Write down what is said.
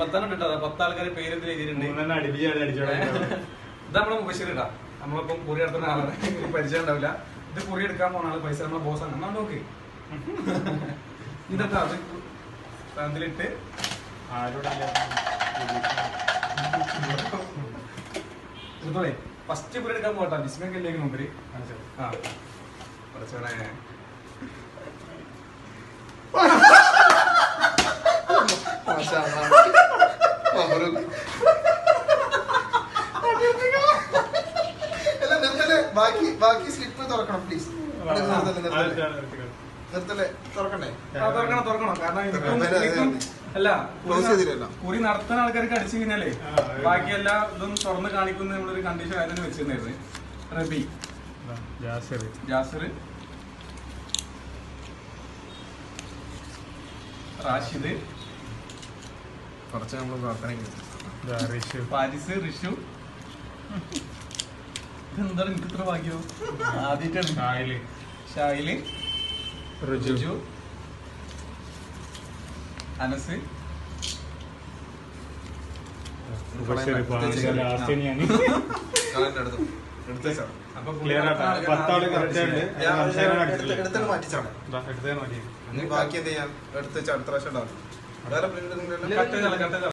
പത്തെണ്ണം കേട്ടോ പത്ത് ആൾക്കാരെ പേര് എഴുതിയിട്ടുണ്ട്? ഇത് നമ്മുടെ മുബഷീർ ഇടാ. നമ്മളിപ്പം കുറി എടുത്തുന്ന ആളാണ്. പരിചയം ഉണ്ടാവില്ല. ഇത് കുറി എടുക്കാൻ പോണ ആൾ പൈസ നമ്മളെ ബോസ് ആണ്. നോക്ക്. ഇതെന്താ അത് അതിലിട്ട് ആരോടെ ഫസ്റ്റ് കുറി എടുക്കാൻ പോകട്ടെ. ഡിസ്മേക്ക് ഇല്ലെങ്കിൽ മുമ്പിൽ ആ കുറച്ചോടെ ബാക്കി ബാക്കി സ്ലിപ്പ് തുറക്കണം പ്ലീസ് നിർത്തല്ലേ തുറക്കണ്ടേ തുറക്കണം തുറക്കണം കാരണം. അല്ല. കുറി നടത്തുന്ന ആൾക്കാർക്ക് അടിച്ചു കഴിഞ്ഞാലേ. ബാക്കി എല്ലാ ഇതും തുറന്ന് കാണിക്കുന്ന നമ്മളൊരു കണ്ടീഷൻ ആയതിനു വെച്ചിരുന്നായിരുന്നു റബി ജാസർ ജാസർ റാഷിദ് കുറച്ച് നമ്മൾ പ്രാർത്ഥന റിഷു. പാരിസ് ഋഷു ഇതെന്താണ്? എനിക്ക് ഇത്ര ഭാഗ്യോ? ആദ്യമായിട്ടാണ്. ഷായിൽ ഷായിൽ രുജു അനസ്. ബാക്കി എന്ത് ചെയ്യാം എടുത്ത് അടുത്ത പ്രാവശ്യം ഉണ്ടാവും. വേറെ കട്ട് ചെയ്താലോ, കട്ട് ചെയ്താലോ.